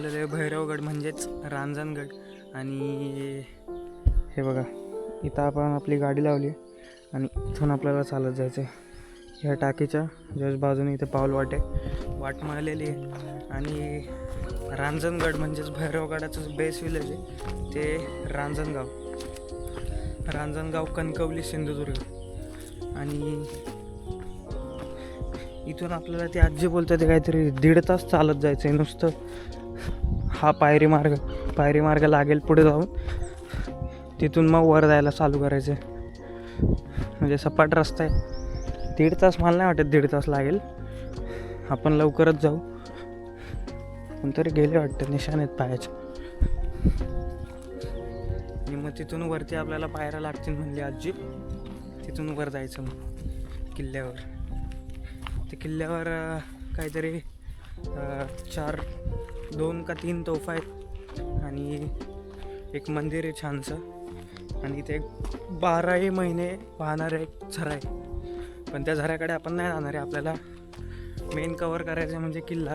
आलेलो आहे भैरवगड म्हणजेच रांजणगड. आणि हे बघा इथं आपण आपली गाडी लावली आणि इथून आपल्याला चालत जायचं आहे ह्या टाकीच्या जस्ट बाजूने इथे पाऊल वाट आहे. वाट मिळालेली आहे. आणि रांजणगड म्हणजेच भैरवगडाचं बेस विलेज आहे. ते रांजणगाव. रांजणगाव कणकवली सिंधुदुर्ग. आणि इथून आपल्याला ते आजी बोलतात ते काहीतरी दीड तास चालत जायचं आहे नुसतं. हा पायरी मार्ग पायरी मार्ग लागेल पुढे जाऊन. तिथून मग वर जायला चालू करायचं म्हणजे सपाट रस्ता आहे. दीड तास मला नाही वाटत दीड तास लागेल. आपण लवकरच जाऊ. पण तरी गेले वाटतं निशाण आहेत पायाचे आणि मग तिथून वरती आपल्याला पायऱ्या लागतील म्हणली आजी. तिथून वर जायचं मग किल्ल्यावर. ते किल्ल्यावर काहीतरी चार दोन का तीन तोफा आहेत. आणि एक मंदिर आहे छानसं. आणि इथे एक बाराही महिने वाहणारं एक झरा आहे. पण त्या झऱ्याकडे आपण नाही जाणार आहे. आपल्याला मेन कवर करायचं म्हणजे किल्ला.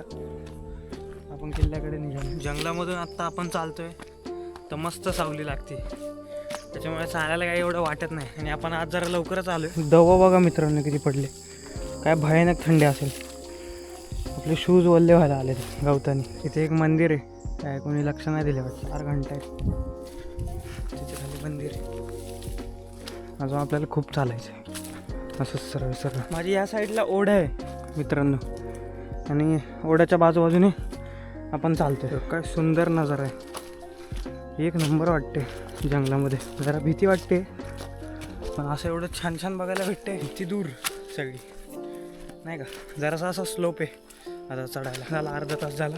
आपण किल्ल्याकडे निघालो. जंगलामधून आत्ता आपण चालतो आहे तर मस्त सावली लागते. त्याच्यामुळे चालायला काही एवढं वाटत नाही. आणि आपण आज जरा लवकरच आलो आहे दवा बघा मित्रांनो किती पडले. काय भयानक थंडी असेल. आपले शूज वल्ले व्हायला आले गवतानी. इथे एक मंदिर आहे. काय कोणी लक्ष नाही दिले वाटतं. चार घंटा आहे तिथे खाली मंदिर आहे. अजून आपल्याला खूप चालायचं आहे. असंच सरळ सरळ. माझी या साईडला ओढ आहे मित्रांनो. आणि ओढ्याच्या बाजूबाजूने आपण चालतो काय सुंदर नजारा आहे. एक नंबर वाटते जंगलामध्ये. जरा भीती वाटते. पण असं एवढं छान छान बघायला भेटते ती दूर सगळी. नाही का? जरासा असा स्लोप आहे. आता चढायला. झाला अर्धा तास झाला.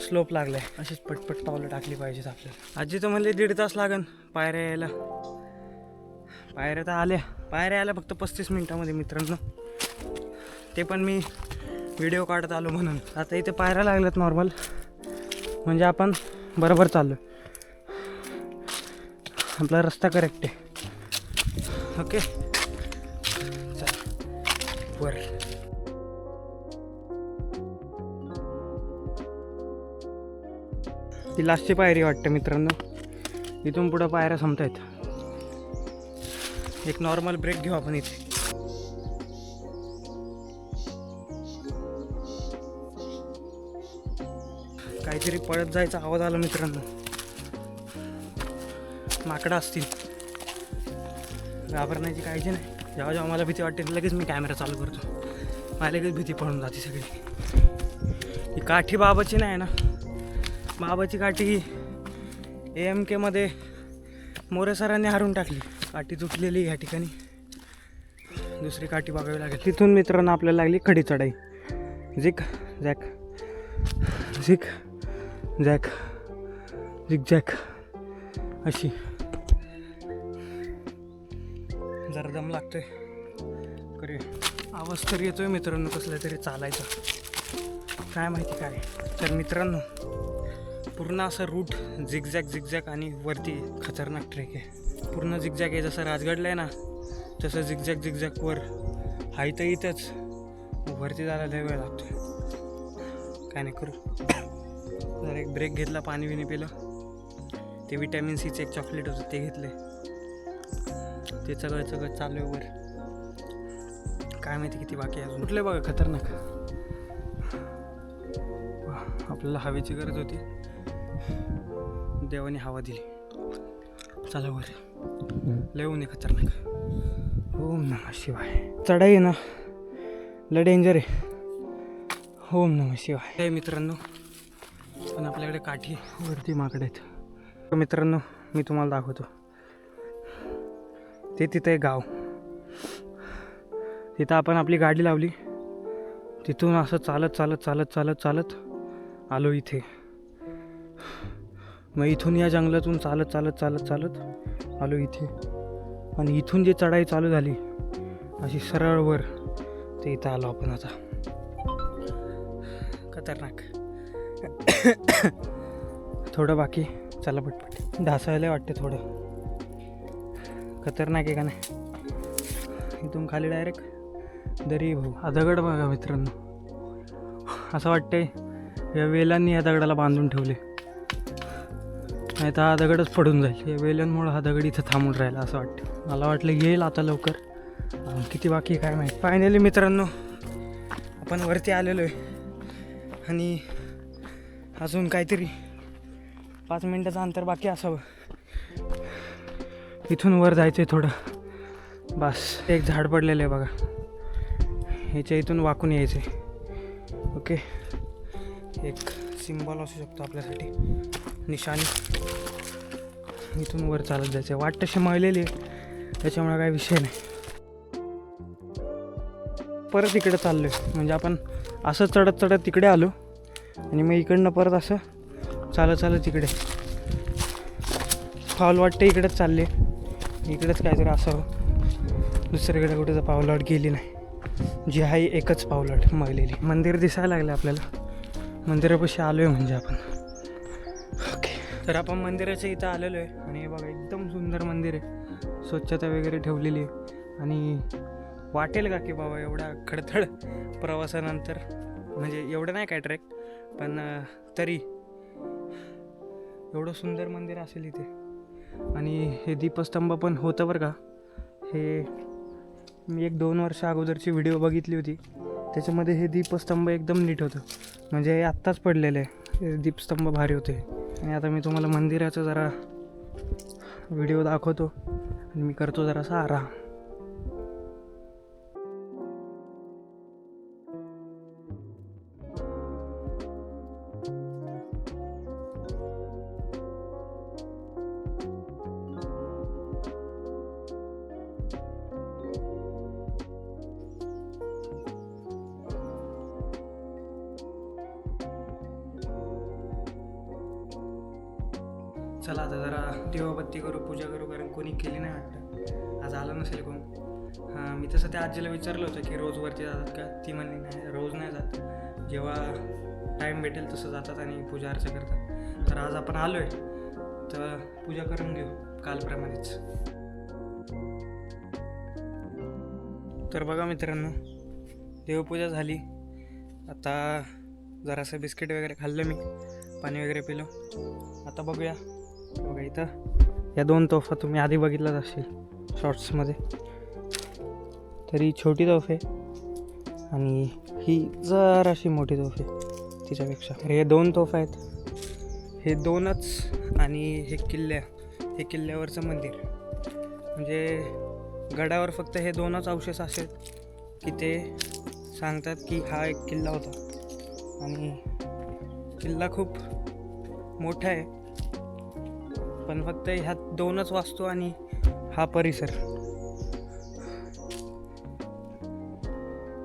स्लोप लागलाय अशीच पटपट पावलं टाकली पाहिजेत आपल्याला. आजी तर म्हणले दीड तास लागन. पायऱ्या यायला. पायऱ्या तर आल्या. पायऱ्या आल्या फक्त पस्तीस मिनिटामध्ये मित्रांनो. ते पण मी व्हिडिओ काढत आलो म्हणून. आता इथे पायऱ्या लागल्यात नॉर्मल म्हणजे आपण बरोबर चाललो आपला रस्ता करेक्ट आहे. ओके चल. वर. ती लास्टची पायरी वाटते मित्रांनो. इथून पुढं पायऱ्या संपत आहेत एक नॉर्मल ब्रेक घेऊ आपण इथे. काहीतरी पळत जायचा आवाज आला मित्रांनो. माकडं असतील. घाबरण्याची काळजी नाही. जेव्हा जेव्हा मला भीती वाटते लगेच मी कॅमेरा चालू करतो. मला लगेच भीती पळून जाते सगळी. ही काठी बाबाची नाही ना. बाबाची काठी ए एम केमध्ये मोरे सरांनी हारून टाकली. काठी तुटलेली ह्या ठिकाणी. दुसरी काठी बघावी लागेल. तिथून मित्रांनो आपल्याला लागली खडी चढाई. Zig zag. Zig zag. Zig zag. अशी. जरा दम लागतोय. करी आवाज तर येतोय मित्रांनो कसला तरी चालायचा. काय माहिती काय. तर मित्रांनो पूर्ण असं रूट झिगझॅग झिगझॅग आणि वरती खतरनाक ट्रेक आहे. पूर्ण झिगझॅग आहे. जसं राजगडला आहे ना तसं झिगझॅग झिकझॅक वर. हाय तर इथंच. वरती जायला लय वेळ लागतो काय नाही करू. जर एक ब्रेक घेतला पाणी बिणी पिलं. ते विटॅमिन सीचं एक चॉकलेट होतं ते घेतले ते सगळं सगळं चालू आहे वर. काय माहिती किती बाकी आहे अजून. कुठले बघा खतरनाक. आपल्याला हवेची गरज होती. देवाने हवा दिली. चला वर. लय ऊन आहे खतरनाक. ओम नमः शिवाय. चढाई आहे ना? लय डेंजर आहे. ओम नमः शिवाय. हे मित्रांनो. पण आपल्याकडे काठी वरती माकडे आहेत. मित्रांनो मी तुम्हाला दाखवतो. ते तिथं आहे गाव. तिथं आपण आपली गाडी लावली. तिथून असं चालत चालत चालत चालत चालत आलो इथे. मग इथून या जंगलातून चालत चालत चालत चालत आलो इथे. आणि इथून जी चढाई चालू झाली अशी सरळ वर ते इथं आलो आपण आता. खतरनाक. थोडं बाकी. चला पटपट. ढासायला वाटते थोडं. खतरनाक आहे का नाही? इथून खाली डायरेक्ट दरी भाऊ. हा दगड बघा मित्रांनो. असं वाटतंय या वेलांनी या दगडाला बांधून ठेवले नाही तर हा दगडच पडून जाईल. या वेलांमुळं हा दगड इथं थांबून राहिला असं वाटतं. मला वाटलं येईल आता लवकर. किती बाकी काय माहीत. फायनली मित्रांनो आपण वरती आलेलो आहे. आणि अजून काहीतरी पाच मिनटाचं अंतर बाकी असावं. इथून वर जायचं आहे थोडं. बस एक झाड पडलेलं आहे बघा. ह्याच्या इथून वाकून यायचं आहे ओके. एक सिम्बॉल असू शकतो आपल्यासाठी. निशाणी. इथून वर चालत जायचं आहे वाट तशी मळलेली आहे. त्याच्यामुळे काही विषय नाही. परत इकडे चाललो आहे म्हणजे आपण असं चढत चढत तिकडे आलो. आणि मग इकडनं परत असं चालत चालत तिकडे. पाऊल वाटतं इकडेच चालले. इकडेच काहीतरी असं हो. दुसरीकडे कुठे पावलाट गेली नाही. जी आहे एकच पावलाट मळलेली. मंदिर दिसायला लागलं आपल्याला. मंदिरापाशी आलो आहे म्हणजे आपण. तर आपण मंदिराच्या इथं आलेलो आहे. आणि हे बघा एकदम सुंदर मंदिर आहे. स्वच्छता वगैरे ठेवलेली आहे. आणि वाटेल का की बाबा एवढा खडथड प्रवासानंतर? म्हणजे एवढं नाही काय ट्रेक पण तरी. एवढं सुंदर मंदिर असेल इथे. आणि हे दीपस्तंभ पण होतं बरं का. हे मी एक दोन वर्ष अगोदरची व्हिडिओ बघितली होती. त्याच्यामध्ये हे दीपस्तंभ एकदम नीट होतं. म्हणजे हे आत्ताच पडलेलं आहे. दीपस्तंभ भारी होते आणि आता मी तुम्हाला मंदिराचा जरा व्हिडिओ दाखवतो आणि मी करतो जरासा आराम. चला आता जरा देवाबत्ती करू पूजा करू कारण कोणी केली नाही वाटतं. आज आलं नसेल कोण. हां मी तसं त्या आजीला विचारलं होतं की रोज वरती जातात का? ती म्हणली नाही रोज नाही जात. जेव्हा टाईम भेटेल तसं जातात आणि पूजा अर्चा करतात. तर आज आपण आलो आहे तर पूजा करून घेऊ कालप्रमाणेच. तर बघा मित्रांनो देवपूजा झाली. आता जरासं बिस्किट वगैरे खाल्लं मी. पाणी वगैरे पिलं. आता बघूया. बघा इथं. या दोन तोफा तुम्ही आधी बघितलाच असेल शॉर्ट्समध्ये तरी छोटी तोफ आहे. आणि ही जराशी मोठी तोफ आहे तिच्यापेक्षा. तर हे दोन तोफ आहेत. हे दोनच आणि हे किल्ल्या. हे किल्ल्यावरचं मंदिर. म्हणजे गडावर फक्त हे दोनच अवशेष असेल की ते सांगतात की हा एक किल्ला होता. आणि किल्ला खूप मोठा आहे. पण फक्त ह्यात दोनच वास्तू आणि हा परिसर.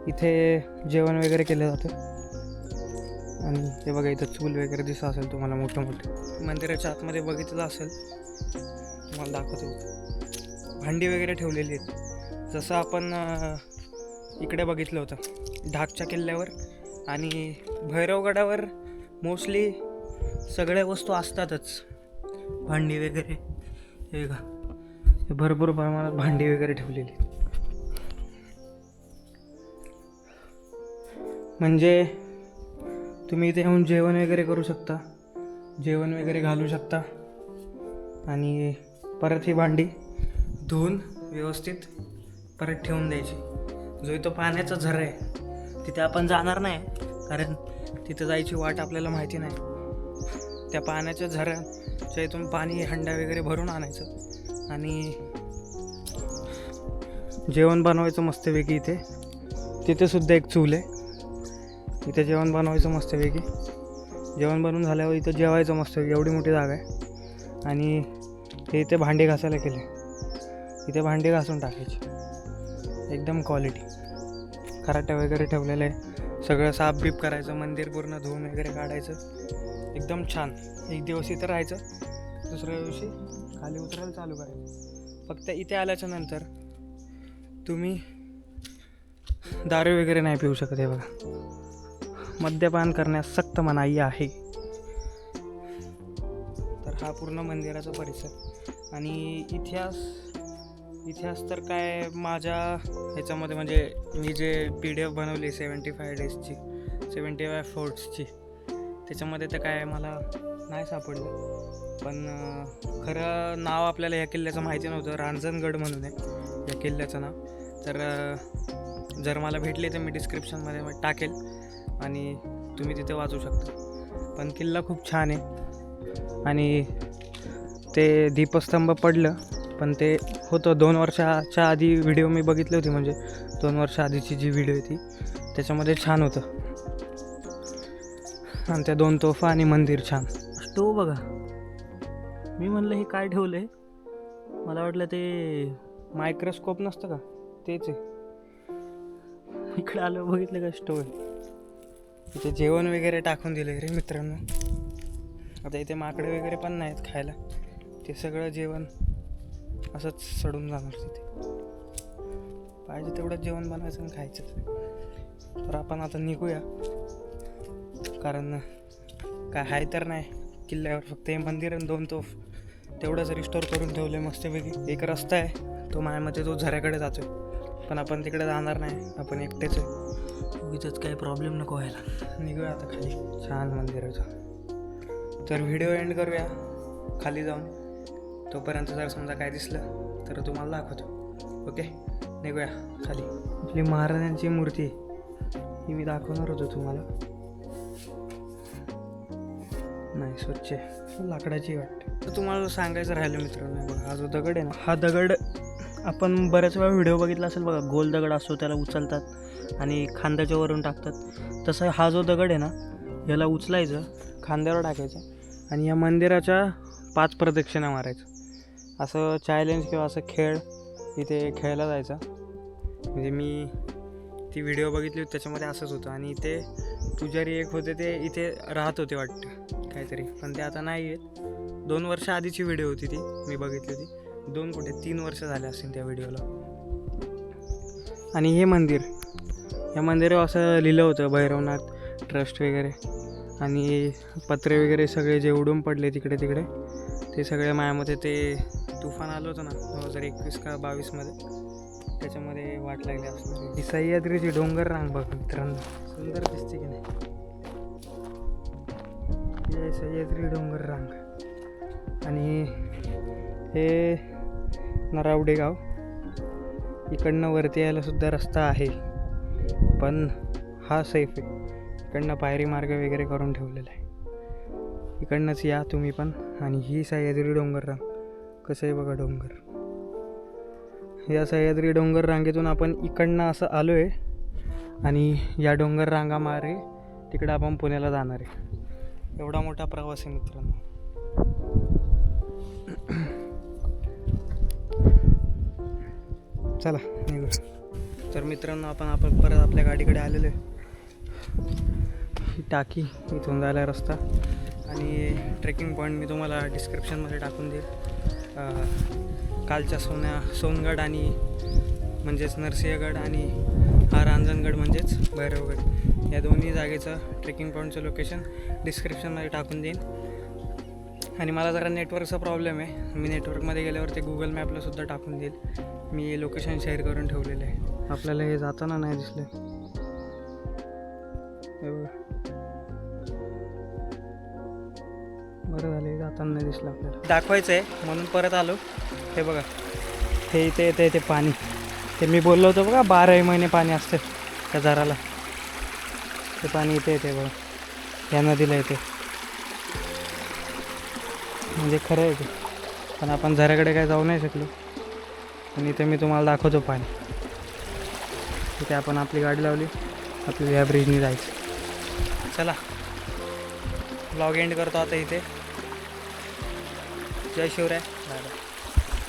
इथे जेवण वगैरे केलं जातं. आणि हे बघा इथं चूल वगैरे दिसत असेल तुम्हाला मोठं मोठं मंदिराच्या आतमध्ये बघितलं असेल तुम्हाला दाखवतो. भांडी वगैरे ठेवलेली आहेत. जसं आपण इकडे बघितलं होतं ढाकच्या किल्ल्यावर आणि भैरवगडावर मोस्टली सगळ्या वस्तू असतातच. भांडी वगैरे. हे का भरपूर प्रमाणात भांडी वगैरे ठेवलेली म्हणजे तुम्ही इथे येऊन जेवण वगैरे करू शकता. जेवण वगैरे घालू शकता. आणि परत ही भांडी धुवून व्यवस्थित परत ठेवून द्यायची. जो इथं पाण्याचा झरा आहे तिथे आपण जाणार नाही कारण तिथं जायची वाट आपल्याला माहिती नाही. त्या पाण्याच्या झऱ्याच्या इथून पाणी हंडा वगैरे भरून आणायचं. आणि जेवण बनवायचं मस्तपैकी इथे. तिथेसुद्धा एक चूल आहे. इथे जेवण बनवायचं मस्तपैकी. जेवण बनवून झाल्यावर इथं जेवायचं मस्त एवढी मोठी जागा आहे. आणि हे इथे भांडे घासायला केले. इथे भांडे घासून टाकायचे. एकदम क्वालिटी खराट्या वगैरे ठेवलेलं आहे सगळं साफ बीप करायचं मंदिर पूर्ण धुवून वगैरे काढायचं. एकदम छान. एक दिवस इथं राहायचं दुसऱ्या दिवशी खाली उतरायला चालू करायचं. फक्त इथे आल्याच्यानंतर तुम्ही दारू वगैरे नाही पिऊ शकत आहे बघा. मद्यपान करण्यास सक्त मनाई आहे. तर हा पूर्ण मंदिराचा परिसर. आणि इतिहास इतिहास तर काय माझ्या ह्याच्यामध्ये म्हणजे मी जे पी डी एफ बनवली सेवन्टी फाय डेजची सेवन्टी फाय फोर्ट्सची त्याच्यामध्ये तर काय मला नाही सापडलं. पण खरं नाव आपल्याला या किल्ल्याचं माहिती नव्हतं. रांजणगड म्हणून आहे या किल्ल्याचं नाव. तर जर मला भेटले तर मी डिस्क्रिप्शनमध्ये मग टाकेल आणि तुम्ही तिथे वाचू शकता. पण किल्ला खूप छान आहे. आणि ते दीपस्तंभ पडलं पण ते होतं दोन वर्षाच्या आधी व्हिडिओ मी बघितली होती. म्हणजे दोन वर्षाआधीची जी व्हिडिओ होती ती त्याच्यामध्ये छान होतं. आणि त्या दोन तोफा आणि मंदिर छान. स्टोव बघा. मी म्हणलं हे काय ठेवलं आहे मला वाटलं ते मायक्रोस्कोप नसतं का? तेच आहे. इकडे आलं बघितलं का स्टोव आहे? इथे जेवण वगैरे टाकून दिलं रे मित्रांनो. आता इथे माकडे वगैरे पण नाहीत खायला. ते सगळं जेवण असंच सडून जाणार तिथे. पाहिजे तेवढं जेवण बनवायचं आणि खायचं. तर आपण आता निघूया. कारण काय आहे तर नाही. किल्ल्यावर फक्त हे मंदिर आणि दोन तोफ. तेवढंच रिस्टोर करून ठेवले मस्तपैकी. एक रस्ता आहे तो माझ्यामध्ये तो झऱ्याकडे जातोय. पण आपण तिकडे जाणार नाही आपण एकटेच आहे. उगीच काही प्रॉब्लेम नको व्हायला. निघूया आता खाली. छान मंदिर आहे तर व्हिडिओ एंड करूया. खाली जाऊन. तोपर्यंत जर समजा काय दिसलं तर तुम्हाला दाखवतो. ओके निघूया खाली. आपली महाराजांची मूर्ती ही मी दाखवणार होतो तुम्हाला. नाही स्वच्छ आहे. लाकडाची वाटते तर तुम्हाला सांगायचं राहिलं मित्रांनो बघा हा जो दगड आहे ना. हा दगड आपण बऱ्याच वेळा व्हिडिओ बघितला असेल बघा गोल दगड असतो त्याला उचलतात आणि खांद्याच्या वरून टाकतात. तसं हा जो दगड आहे ना याला उचलायचं खांद्यावर टाकायचं आणि या मंदिराच्या पाच प्रदक्षिणा मारायचं. असं चॅलेंज किंवा असं खेळ इथे खेळला जायचा. म्हणजे मी ती व्हिडिओ बघितली होती त्याच्यामध्ये असंच होतं आणि इथे पुजारी एक होते ते इथे राहत होते वाटतं काहीतरी. पण ते आता नाही आहेत दोन वर्ष आधीची व्हिडिओ होती ती मी बघितली होती. दोन कुठे तीन वर्ष झाले असतील त्या व्हिडिओला आणि हे मंदिर या मंदिरावर असं लिहिलं होतं भैरवनाथ ट्रस्ट वगैरे. आणि पत्रे वगैरे सगळे जे उडून पडले तिकडे तिकडे ते सगळे मायामध्ये ते तुफान आलं होतं ना दोन हजार एकवीस का बावीसमध्ये. त्याच्यामध्ये वाट लागली असणार ही सह्याद्रीची डोंगर रांग बघ मित्रांनो. सुंदर दिसते की नाही? हे सह्याद्री डोंगर रांग. आणि हे नरावडे गाव. इकडनं वरती यायला सुद्धा रस्ता आहे. पण हा सेफ आहे. इकडनं पायरी मार्ग वगैरे करून ठेवलेला आहे. इकडनंच या तुम्ही पण. आणि ही सह्याद्री डोंगर रांग. कसं आहे बघा डोंगर? या सह्याद्री डोंगर रांगेतून आपण इकडनं असं आलो आहे आणि या डोंगर रांगामारे तिकडं आपण पुण्याला जाणार आहे. एवढा मोठा प्रवास आहे मित्रांनो. चला निघू तर मित्रांनो आपण आपण परत आपल्या गाडीकडे आलेलो आहे. टाकी इथून जायला रस्ता. आणि ट्रेकिंग पॉईंट मी तुम्हाला डिस्क्रिप्शनमध्ये टाकून देईल. कालच्या सोन्या सोनगड आणि म्हणजेच नरसिंहगड आणि हा रांजणगड म्हणजेच भैरवगड. या दोन्ही जागेचं ट्रेकिंग पॉईंटचं लोकेशन डिस्क्रिप्शनमध्ये टाकून देईन. आणि मला जरा नेटवर्कचा प्रॉब्लेम आहे. मी नेटवर्कमध्ये गेल्यावर ते गुगल मॅपला सुद्धा टाकून देईल. मी लोकेशन शेअर करून ठेवलेलं आहे. आपल्याला हे जाताना नाही दिसले. बरं झालं जाताना नाही दिसलं आपल्याला. दाखवायचं आहे म्हणून परत आलो. हे बघा. हे इथे येते ते पाणी. ते मी बोललो होतो बघा बाराही महिने पाणी असते त्या झाडाला ते पाणी इथे येते बघा. या नदीला येते म्हणजे खरं आहे ते. पण आपण झऱ्याकडे काय जाऊ नाही शकलो. आणि इथे मी तुम्हाला दाखवतो पाणी. तिथे आपण आपली गाडी लावली. आपली या ब्रिजनी जायचं. चला. ब्लॉग एंड करतो आता इथे. जय शिवराय.